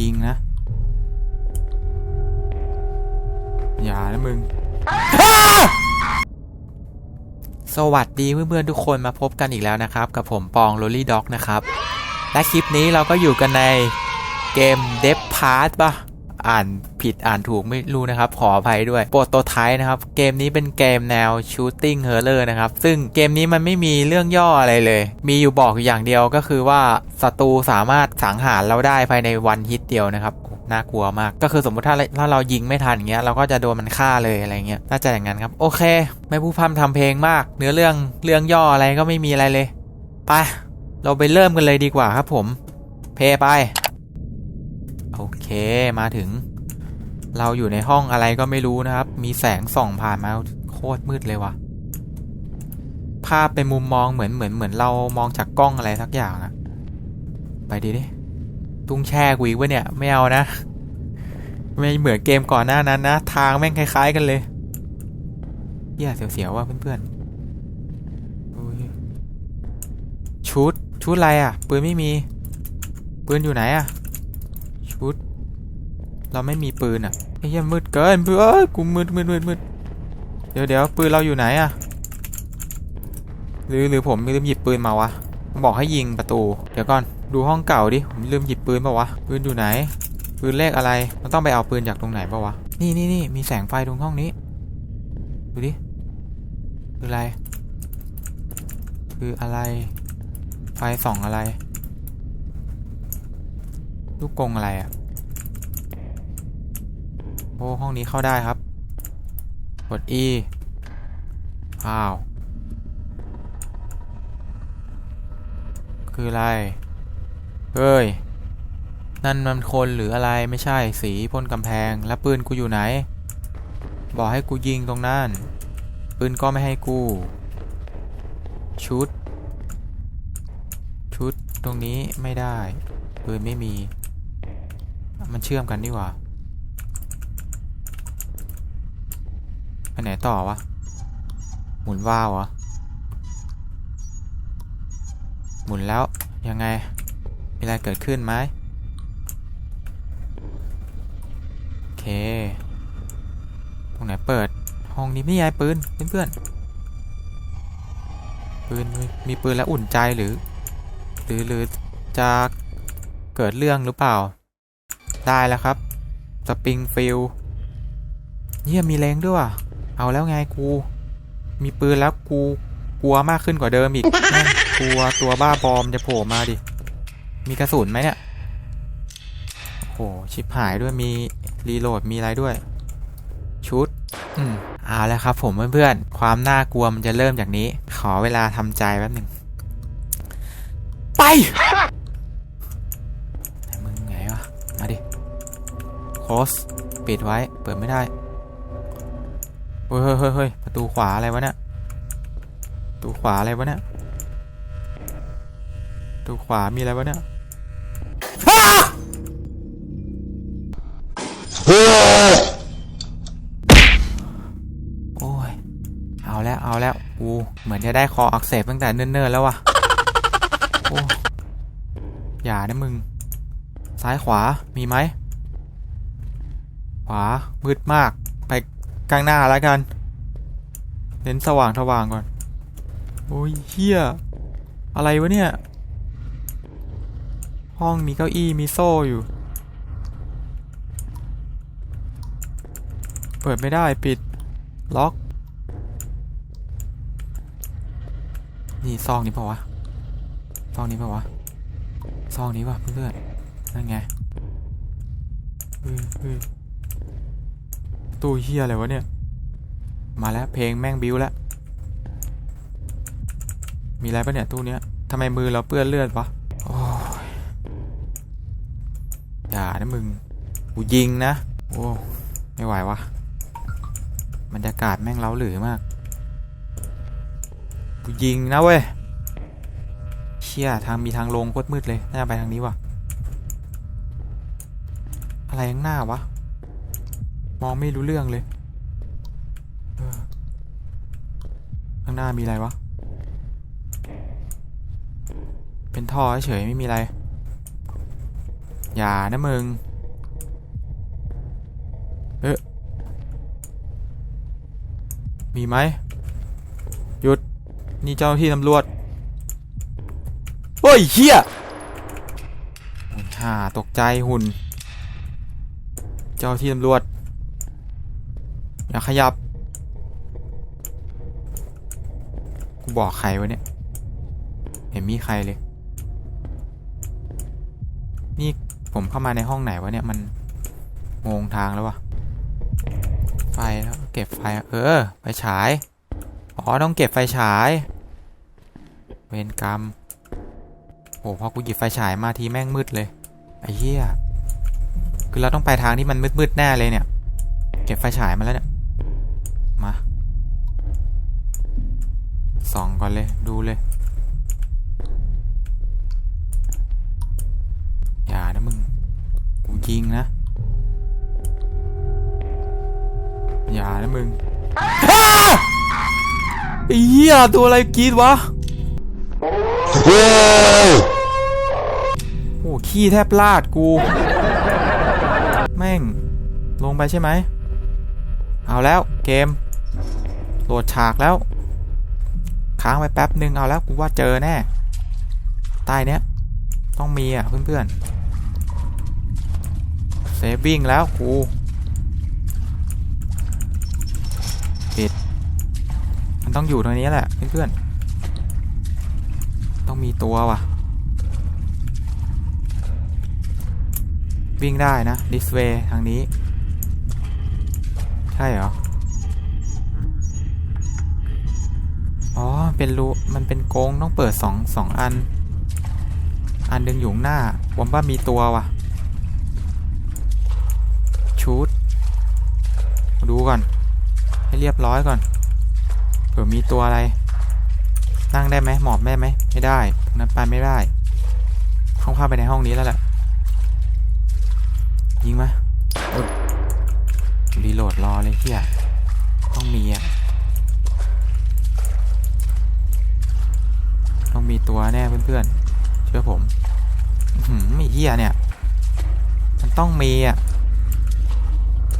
ยิงนะ อย่านะมึง สวัสดีเพื่อนๆทุกคนมาพบกันอีกแล้วนะครับ กับผมปองโรลี่ด็อกนะครับ และคลิปนี้เราก็อยู่กันในเกมเดฟพาร์ตป่ะ อ่านผิดอ่านถูกไม่รู้นะครับ ขออภัยด้วยโปรโตไทป์นะครับ เกมนี้เป็นเกมแนว Shooting h o r r o r นะครับ ซึ่งเกมนี้มันไม่มีเรื่องย่ออะไรเลย มีอยู่บอกอยู่อย่างเดียวก็คือว่าศัตรูสามารถสังหารเราได้ภายในวันฮิตเดียวนะครับน่ากลัวมาก ก็คือสมมติถ้าถ้าเรายิงไม่ทันอย่างเงี้ยเราก็จะโดนมันฆ่าเลยอะไรเงี้ยน่าจะอย่างนั้นครับ โอเค ไม่พูดพร่ำทำเพลงมาก เนื้อเรื่องเรื่องย่ออะไรก็ไม่มีอะไรเลยไปเราไปเริ่มกันเลยดีกว่าครับผม เพย์ไป โอเคมาถึง เราอยู่ในห้องอะไรก็ไม่รู้นะครับ มีแสงส่องผ่านมาโคตรมืดเลยว่ะ ภาพเป็นมุมมองเหมือนเหมือนเหมือนเรามองจากกล้องอะไรสักอย่างอะไปดีดิตุ้งแช่กูอีกวะเนี่ยไม่เอานะไม่เหมือนเกมก่อนหน้านั้นนะทางแม่งคล้าย ๆ กันเลยเหี้ยเสียวๆว่ะเพื่อนๆชุดชุดอะไรอะปืนไม่มีปืนอยู่ไหนอะ ชุดเราไม่มีปืนอะไอ้เหี้ยมืดเกินเพื่อกูมืดมืดมืดมืดเดี๋ยวเดี๋ยวปืนเราอยู่ไหนอะหรือหรือผมลืมหยิบปืนมาวะมันบอกให้ยิงประตู เดี๋ยวก่อนดูห้องเก่าดิผมลืมหยิบปืนป่าวะปืนอยู่ไหน ปืนเลขอะไรมันต้องไปเอาปืนจากตรงไหนปล่าวะนี่นี่นี่มีแสงไฟตรงห้องนี้ดูดิคืออะไร คืออะไร ไฟส่องอะไร ลูกกงอะไรอะโอ้ห้องนี้เข้าได้ครับ กด E อ้าว คืออะไร เฮ้ย นั่นมันคนหรืออะไรไม่ใช่สีพ่นกำแพงแล้วปืนกูอยู่ไหน บอกให้กูยิงตรงนั้น ปืนก็ไม่ให้กู ชุด ชุดตรงนี้ไม่ได้ปืนไม่มี มันเชื่อมกันดีกว่าไปไหนต่อวะ หมุนว่าวเหรอ หมุนแล้วยังไง มีอะไรเกิดขึ้นไหมโอเค ตรงไหนเปิด ห้องนี้ไม่ยายปืนเพื่อนๆปืนมมีปืนแล้วอุ่นใจหรือ หรือหรือจะเกิดเรื่องหรือเปล่า ได้แล้วครับ สปริงฟิลเยี่ยมีแรงด้วย เอาแล้วไงกู มีปืนแล้วกูกลัวมากขึ้นกว่าเดิมอีกกลัวตัวบ้าบอมจะโผล่มาดิ มีกระสุนไหมเนี่ย โอ้โหชิบหายด้วยมีรีโหลดมีอะไรด้วย ชุด อืมเอาแล้วครับผมเพื่อนๆ ความน่ากลัวมันจะเริ่มจากนี้ ขอเวลาทำใจแป๊บหนึ่ง ไปไหนมึงไงวะ มาดิ โคสปิดไว้ เปิดไม่ได้เฮ้ยเฮ้ยเฮ้ยเฮ้ยประตูขวาอะไรวะเนี่ย ประตูขวาอะไรวะเนี่ย ประตูขวามีอะไรวะเนี่ยอ้าโอ้ย เอาแล้ว เอาแล้วกูเหมือนจะได้คออักเสบตั้งแต่เนิ่นๆแล้ววะโอ้อย่านะมึง ซ้ายขวา มีไหม ขวามืดมาก ไปกลางหน้าแล้วกัน เน้นสว่างสว่างก่อน โอ้ยเฮียอะไรวะเนี่ย ห้องมีเก้าอี้มีโซ่อยู่ เปิดไม่ได้ปิด ล็อก นี่ซองนี้เปล่าวะ ซองนี้เปล่าวะ ซองนี้ป่ะเพื่อนนั่นไง ตู้เฮียอะไรวะเนี่ย มาแล้วเพลงแม่งบิ้วแล้วมีอะไรปะเนี่ยตู้เนี้ยทำไมมือเราเปื้อนเลือดวะโอ้ยอย่านะมึงกูยิงนะโอ้ไม่ไหววะบรรยากาศแม่งเล้าหลือมากกูยิงนะเว้ยเชี่ยทางมีทางลงโคตรมืดเลยน่าจะไปทางนี้วะอะไรข้างหน้าวะ มองไม่รู้เรื่องเลยข้างหน้ามีอะไรวะ เป็นท่อเฉยไม่มีอะไร อย่านะมึง เอ๊ะมีไหม หยุด นี่เจ้าที่ตำรวจเฮ้ยเฮียห่าตกใจหุ่น เจ้าที่ตำรวจ อย่าขยับ กูบอกใครวะเนี่ย เห็นมีใครเลย นี่ผมเข้ามาในห้องไหนวะเนี่ย มันงงทางแล้ววะไฟแล้วเก็บไฟ เออ ไฟฉาย อ๋อ ต้องเก็บไฟฉาย เวรกรรม โอ้พอกูหยิบไฟฉายมาทีแม่งมืดเลย ไอ้เหี้ย คือเราต้องไปทางที่มันมืดๆแน่เลยเนี่ย เก็บไฟฉายมาแล้วเนี่ย มา ส่องก่อนเลย ดูเลย อย่านะมึง กูยิงนะ อย่านะมึงอ้าไอ้เหี้ยตัวอะไรกรีดวะ โอ้ขี้แทบลาดกู แม่ง ลงไปใช่ไหม เอาแล้วเกม โหลดฉากแล้ว ค้างไปแป๊บหนึ่งเอาแล้วกูว่าเจอแน่ใต้เนี้ยต้องมีอะเพื่อนๆเซฟวิ่งแล้วกูปิดมันต้องอยู่ตรงนี้แหละเพื่อนๆต้องมีตัวว่ะ วิ่งได้นะ this way ทางนี้ ใช่เหรอ อ๋อ เป็นรู มันเป็นโกงต้องเปิดสองสองอัน อันหนึ่งอยู่ข้างหน้าผมว่ามีตัวว่ะ ชุด ดูก่อน ให้เรียบร้อยก่อน เผื่อมีตัวอะไร นั่งได้ไหมหมอบได้ไหม ไม่ได้ตรงนั้นไปไม่ได้ต้องเข้าไปในห้องนี้แล้วแหละ ยิงไหมอุ๊ยรีโหลดรอเลยเฮียต้องมีอะ ต้องมีตัวแน่เพื่อนๆเชื่อผมหืมไอ้เฮียเนี่ย มันต้องมีอะ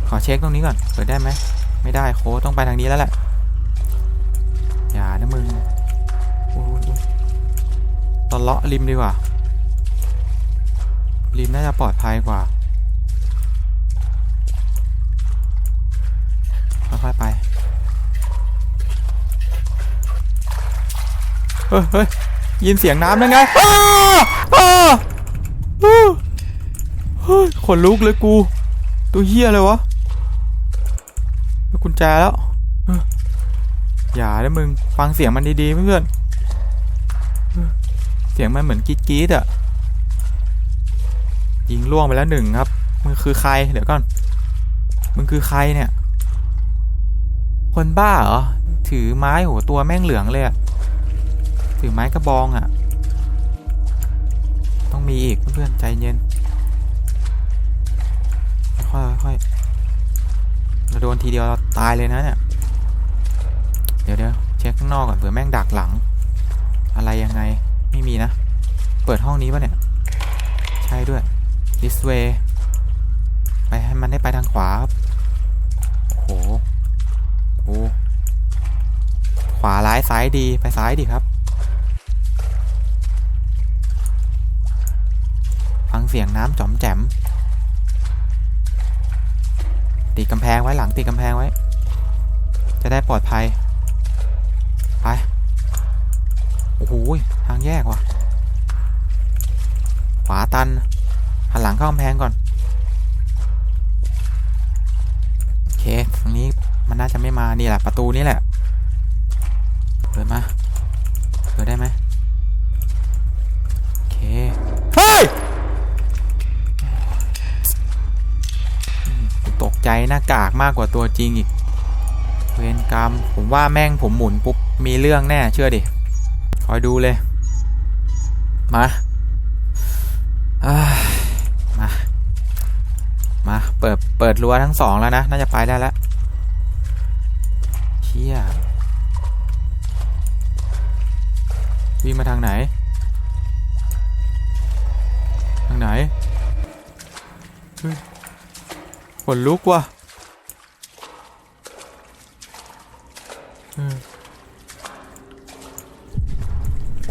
ขอเช็คตรงนี้ก่อน เปิดได้ไหม ไม่ได้โค้ดต้องไปทางนี้แล้วแหละ อย่านะมึงอุ๊ยอุ๊ยอุ๊ยตอนเลาะริมดีกว่า ริมน่าจะปลอดภัยกว่า ค่อยๆไป เฮ้ยเฮ้ ยินเสียงน้ำได้ไงอ้าอ้าขนลุกเลยกู ตัวเฮี้ยเลยวะกุญแจแล้วอย่านะมึง ฟังเสียงมันดีๆเพื่อนเสียงมันเหมือนกรี๊ดๆอะยิงล่วงไปแล้วหนึ่งครับมึงคือใครเดี๋ยวก่อนมึงคือใครเนี่ย คนบ้าเหรอถือไม้โหตัวแม่งเหลืองเลยอะ ถือไม้กระบองอะต้องมีอีกเพื่อนๆใจเย็น ค่อยๆค่อยเราโดนทีเดียวเราตายเลยนะเนี่ย เดี๋ยวเดี๋ยวเช็คข้างนอกก่อนเผื่อแม่งดักหลัง อะไรยังไงไม่มีนะ เปิดห้องนี้ปะเนี่ย ใช่ด้วย this way ไปให้มันได้ไปทางขวาครับโอ้โหโอ้ขวาร้ายซ้ายดีไปซ้ายดีครับ ฟังเสียงน้ำจอมแจมตีกำแพงไว้หลังตีกำแพงไว้ จะได้ปลอดภัย ไป โอ้โหทางแยกว่ะ ขวาตัน หันหลังเข้ากำแพงก่อน โอเคทางนี้มันน่าจะไม่มา นี่แหละประตูนี่แหละ เปิดมา เปิดได้ไหม ใจหน้ากากมากกว่าตัวจริงอีก เวรกรรม ผมว่าแม่งผมหมุนปุ๊บ มีเรื่องแน่เชื่อดิ คอยดูเลย มาามา มา เปิด เปิดรั้วทั้งสองแล้วนะ น่าจะไปได้แล้วเชี่ยวิ่งมาทางไหน ทางไหน เฮ้ย ขนลุกว่ะออ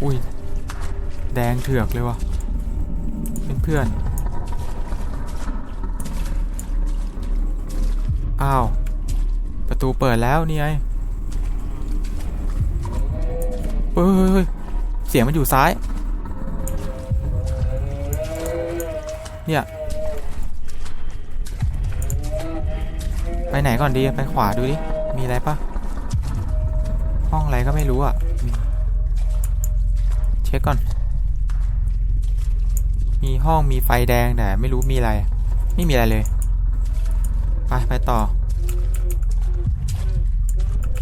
อุ้ย แดงเถือกเลยว่ะเพื่อนๆอ้าว ประตูเปิดแล้วนี่ไอ้เฮ้ยเฮ้ยเสียงมันอยู่ซ้าย เนี่ย ไปไหนก่อนดีไปขวาดูดิ มีอะไรปะห้องอะไรก็ไม่รู้อะ เช็คก่อน มีห้องมีไฟแดงแต่ไม่รู้มีอะไร ไม่มีอะไรเลย ไปไปต่อ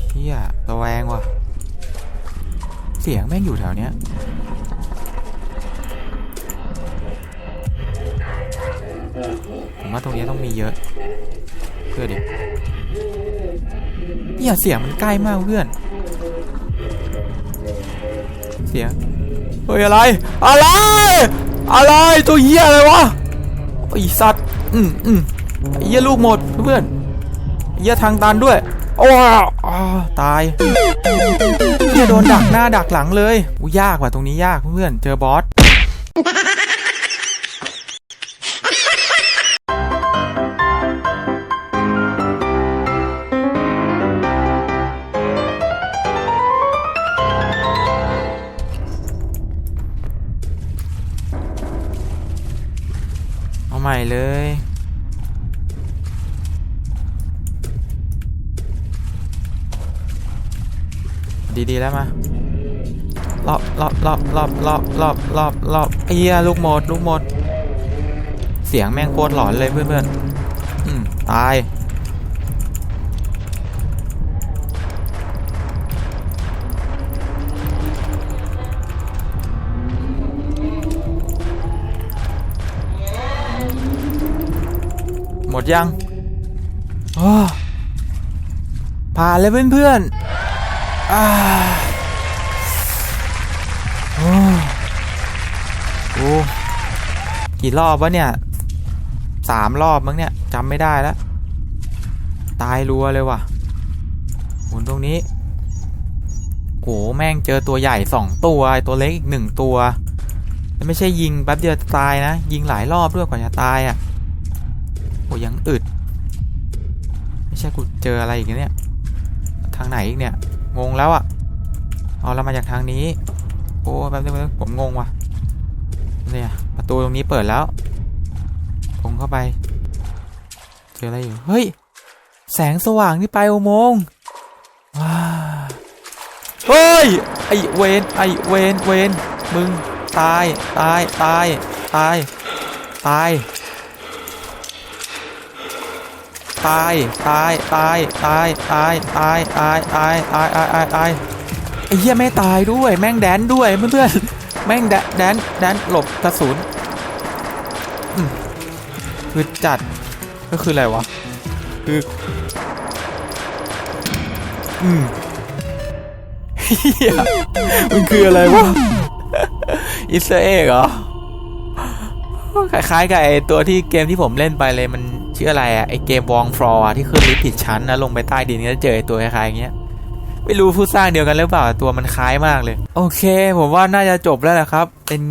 เฮียระแวงว่ะ เสียงแม่งอยู่แถวเนี้ยผมว่าตรงนี้ต้องมีเยอะ เพื่อดิเนี่ยเสียงมันใกล้มากเพื่อน เสียงเฮ้ยอะไร อะไร อะไรตัวเหี้ยอะไรวะไอสัตว์อืมอืมเหี้ยลูกหมดเพื่อนเหี้ยทางตันด้วยโอ้อตายเหี้ยโดนดักหน้าดักหลังเลยอู้ยากว่ะตรงนี้ยากเพื่อนเจอบอส ม่เลยดีๆแล้วมารอบรอบรอบรอบรอบรอบรอบรอบไอ้เหี้ยลูกหมด ลูกหมด เสียงแม่งโคตรหลอนเลยเพื่อนๆอืมตาย ดยังอผ่านเลยเพื่อนๆอ่าโอ้โอ้กี่รอบวะเนี่ยสามรอบมั้งเนี่ยจำไม่ได้แล้ว ตายรัวเลยว่ะหมุนตรงนี้โหแม่งเจอตัวใหญ่สองตัวไอ้ตัวเล็กอีกหนึ่งตัวไม่ใช่ยิงแป๊บเดียวตายนะ ยิงหลายรอบด้วยกว่าจะตายอะ โอ้ยังอึด ไม่ใช่กูเจออะไรอีกเนี่ย ทางไหนอีกเนี่ย งงแล้วอะ่ะเอาเรามาจากทางนี้ โอ้แป๊บนึงแป๊บนึงผมงงว่ะ เนี่ยประตูตรงนี้เปิดแล้วตรงเข้าไป เจออะไรอยู่ เฮ้ย แสงสว่างนี่ไปอุโมงค์ว้าเฮ้ย ไอเวนไอเวนเวนมึง ตาย ตาย ตาย ตาย ตาย ตายตายตายตายตายตายตายตายตายตายตายตายไอ้เหี้ยไม่ตายด้วย แม่งแดนด้วยเพื่อนๆแม่งแดนแดนแดนหลบกระสุนคือจัดก็คืออะไรวะคืออืมเฮียมันคืออะไรวะอิสเอกเหรอคล้ายๆกับไอตัวที่เกมที่ผมเล่นไปเลยมัน ชื่ออะไรอะไอเกมวองฟลอร์ที่ขึ้นลิฟต์ผิดชั้นนะลงไปใต้ดินก็จะเจอไอตัวคล้ายๆอย่างเงี้ยไม่รู้ผู้สร้างเดียวกันหรือเปล่าตัวมันคล้ายมากเลย โอเค ผมว่าน่าจะจบแล้วแหละครับ เป็น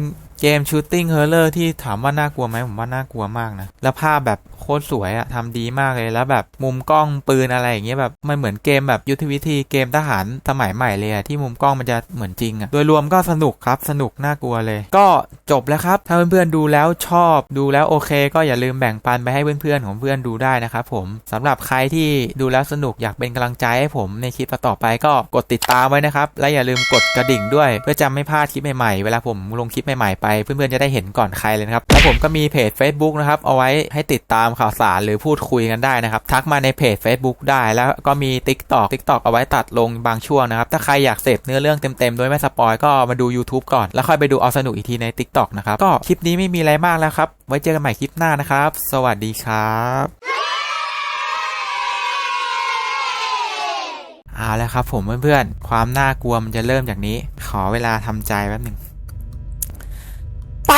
เกมชูตติ้งเฮอร์เลอร์ที่ถามว่าน่ากลัวไหมผมว่าน่ากลัวมากนะ แล้วภาพแบบโคตรสวยอะทำดีมากเลยแล้วแบบมุมกล้องปืนอะไรอย่างเงี้ยแบบมันเหมือนเกมแบบยุทธวิธีเกมทหารสมัยใหม่เลยอะที่มุมกล้องมันจะเหมือนจริงอะโดยรวมก็สนุกครับสนุกน่ากลัวเลย ก็จบแล้วครับถ้าเพื่อนๆดูแล้วชอบดูแล้วโอเค ก็อย่าลืมแบ่งปันไปให้เพื่อนๆของเพื่อนดูได้นะครับผมสำหรับใครที่ดูแล้วสนุกอยากเป็นกำลังใจให้ผมในคลิปต่อไปก็กดติดตามไว้นะครับ และอย่าลืมกดกระดิ่งด้วย เพื่อจะไม่พลาดคลิปใหม่ๆ เวลาผมลงคลิปใหม่ๆไปเพื่อนๆจะได้เห็นก่อนใครเลยนะครับแล้วผมก็มีเพจ Facebook นะครับเอาไว้ให้ติดตามข่าวสารหรือพูดคุยกันได้นะครับ ทักมาในเพจ Facebook ได้แล้วก็มี TikTok TikTok เอาไว้ตัดลงบางช่วงนะครับ ถ้าใครอยากเสพเนื้อเรื่องเต็มๆโดยไม่สปอยก็มาดู YouTube ก่อน แล้วค่อยไปดูเอาสนุกอีกทีใน TikTok นะครับ ก็คลิปนี้ไม่มีอะไรมากแล้วครับ ไว้เจอกันใหม่คลิปหน้านะครับ สวัสดีครับเอาแล้วครับผมเพื่อนๆ ความน่ากลัวมันจะเริ่มจากนี้ ขอเวลาทำใจแป๊บหนึ่ง ไป